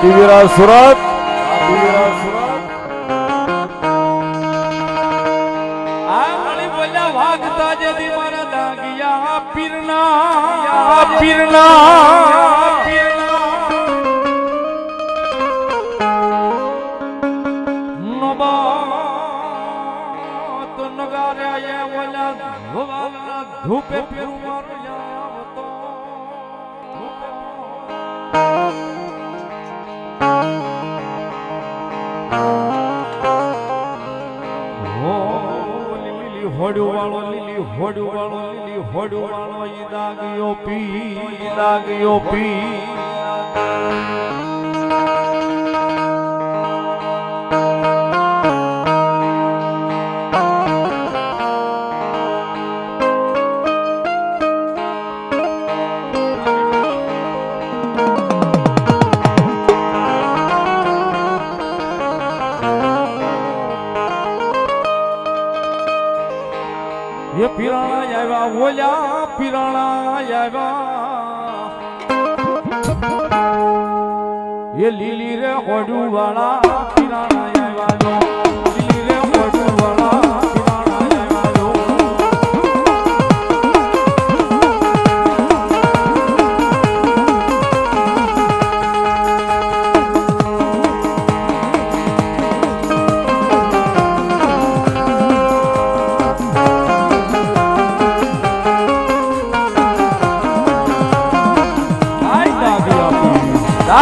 દિવ્યરાજ સુરત ધૂપે સુરત લીલી હોડું વાળો લીલી હોડું વાળો લીલી હોડું વાળો ઈ લાગ્યો પી લાગ્યો પી. એ પીરાણા આવ્યા ઓલ્યા પીરાણા આવ્યા. એ લીલી રે હોડું વાળા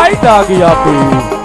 આપી દાઈ દાગી આપી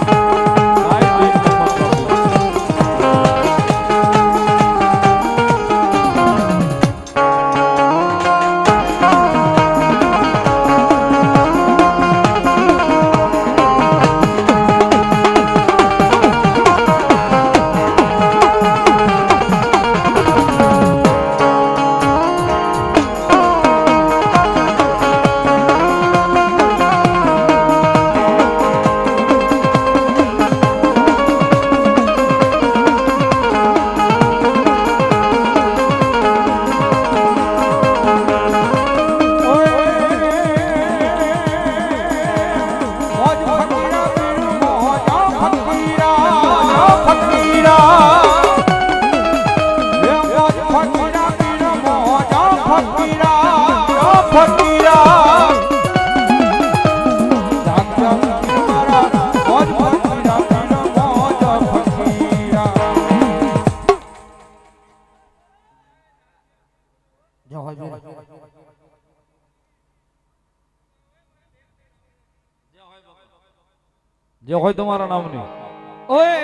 જે હોય તમારા નામની. જય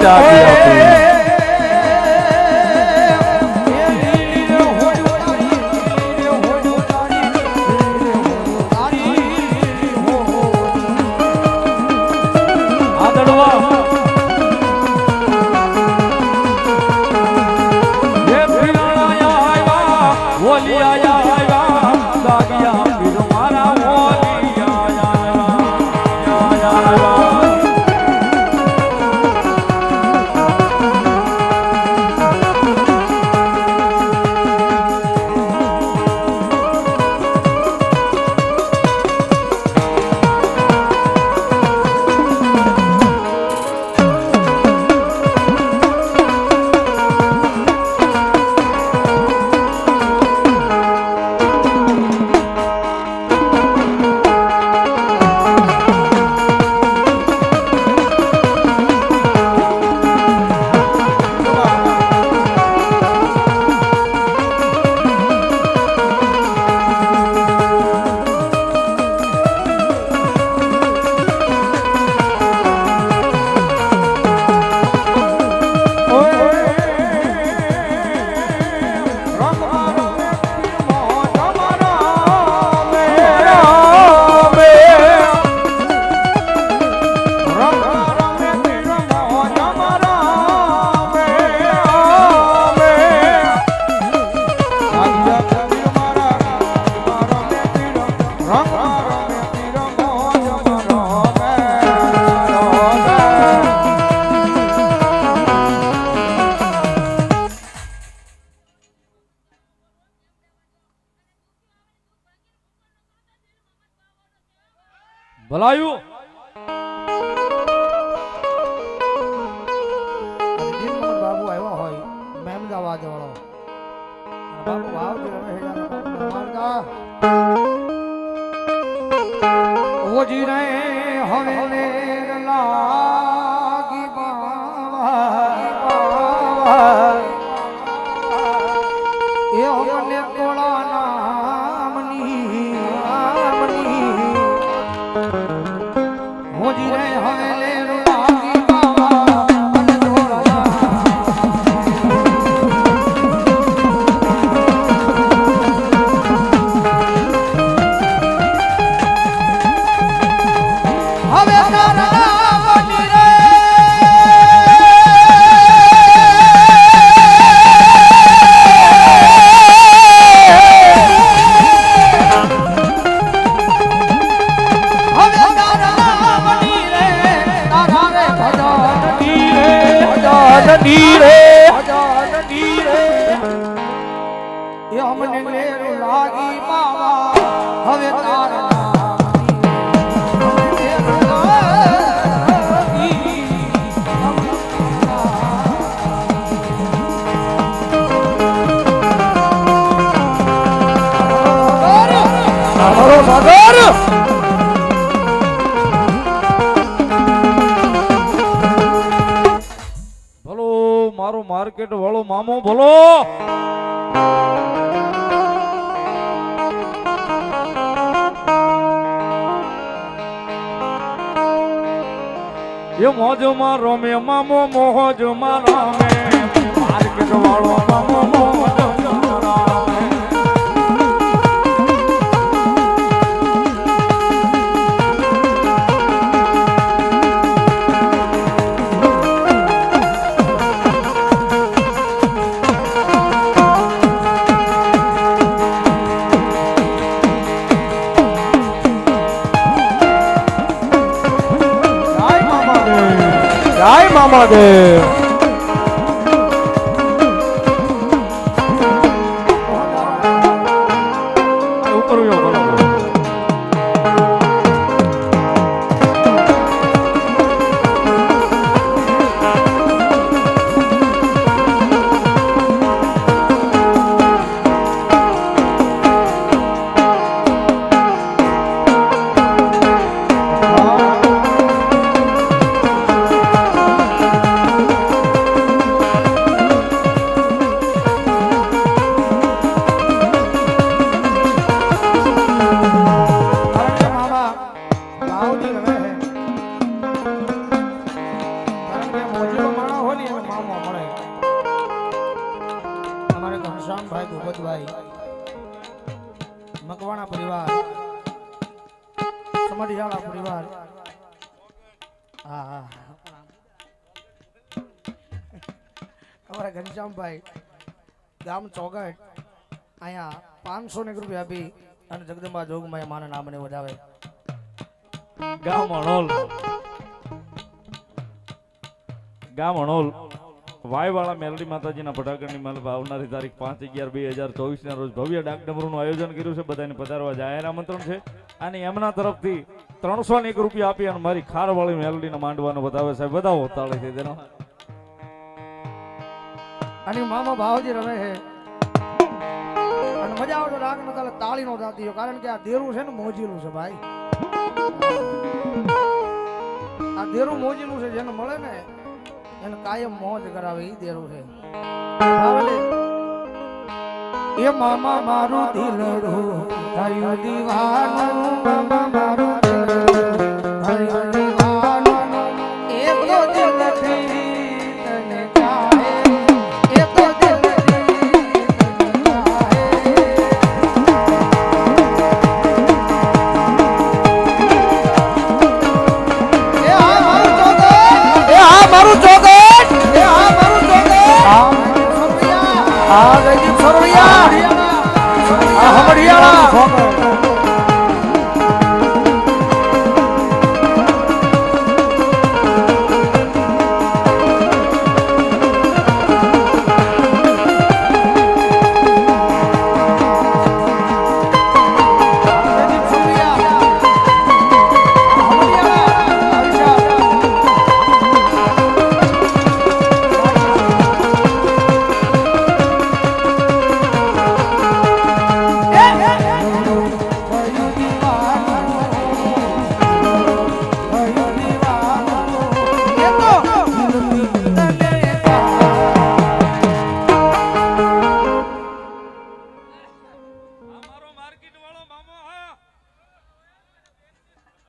ડાકી આપી. આદળવા ભલાયું. બાબુ આવ્યો હોય મહેમદાવાદ વાળો અને બાપુ ભાવ જે રમે હેડાનો બાપુ રે હવે લાગી બાવા એ મામો ભલો એ મોજમાં રમે મામો મોજમાં રમે માર્કેટ વાળો મામો મોજમાં ઘનશ્યામભાઈ ગામ ચોગટ. અહીંયા પાંચસો ને રૂપિયા આપી અને જગદંબા જોગમાં માના નામને વધાવે ગામ અણોલ ગામ અણોલ વાયવાળા મેલડી માતાજીના પટાકણની માલ આવનારી તારીખ પાંચ અગિયાર બે હજાર ચોવીસના રોજ ભવ્ય ડાકડમરૂનું આયોજન કર્યું છે. બધાને પધારવા જાહેર આમંત્રણ છે. અને એમના તરફથી ત્રણસો ને એક રૂપિયા આપી અને મારી ખારવાળી મેલડીને માંડવાનો બતાવે છે. બધા તાળે છે તેનો. અને મામા ભાવજી રમે છે. અને મજા આવતો રાગ નો નતા તાળી નો હોય કારણ કે આ દેરું છે ને મોજીલું છે ભાઈ. આ દેરું મોજીલું છે, જેને મળે ને, એને કાયમ મોજ કરાવે એ દેરું છે. એ મામા મારું દિલડું થયું દીવાનું. આ હમડિયાળા